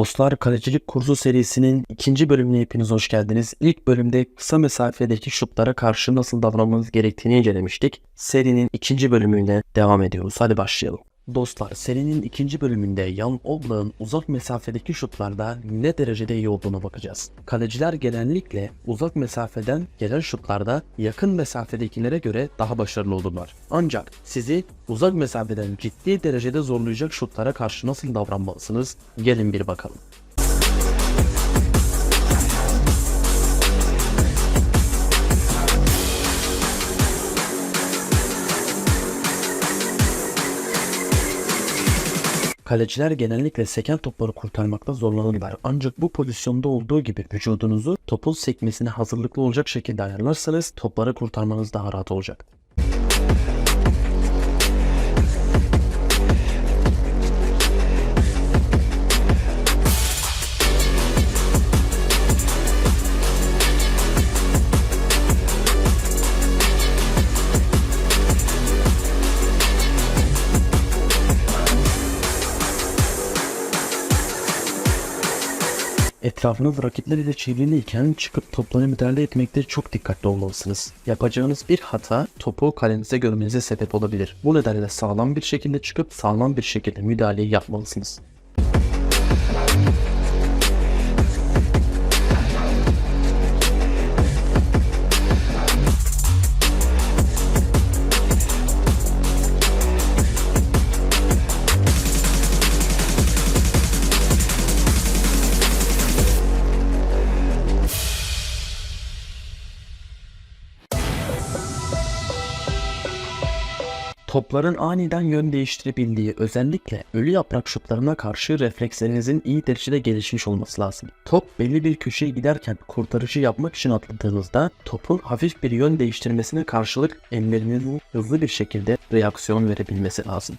Dostlar Kalecilik Kursu serisinin ikinci bölümüne hepiniz hoş geldiniz. İlk bölümde kısa mesafedeki şutlara karşı nasıl davranmamız gerektiğini incelemiştik. Serinin ikinci bölümüyle devam ediyoruz. Hadi başlayalım. Dostlar serinin ikinci bölümünde Yan Oblak'ın uzak mesafedeki şutlarda ne derecede iyi olduğuna bakacağız. Kaleciler genellikle uzak mesafeden gelen şutlarda yakın mesafedekilere göre daha başarılı olurlar. Ancak sizi uzak mesafeden ciddi derecede zorlayacak şutlara karşı nasıl davranmalısınız? Gelin bir bakalım. Kaleciler genellikle seken topları kurtarmakta zorlanırlar. Ancak bu pozisyonda olduğu gibi vücudunuzu topun sekmesine hazırlıklı olacak şekilde ayarlarsanız topları kurtarmanız daha rahat olacak. Etrafınız rakipler ile çevriliyken çıkıp toplara müdahale etmekte çok dikkatli olmalısınız. Yapacağınız bir hata topu kalenize görmenize sebep olabilir. Bu nedenle sağlam bir şekilde çıkıp sağlam bir şekilde müdahaleyi yapmalısınız. Topların aniden yön değiştirebildiği özellikle ölü yaprak şutlarına karşı reflekslerinizin iyi derecede gelişmiş olması lazım. Top belli bir köşeye giderken kurtarıcı yapmak için atladığınızda topun hafif bir yön değiştirmesine karşılık ellerinizin hızlı bir şekilde reaksiyon verebilmesi lazım.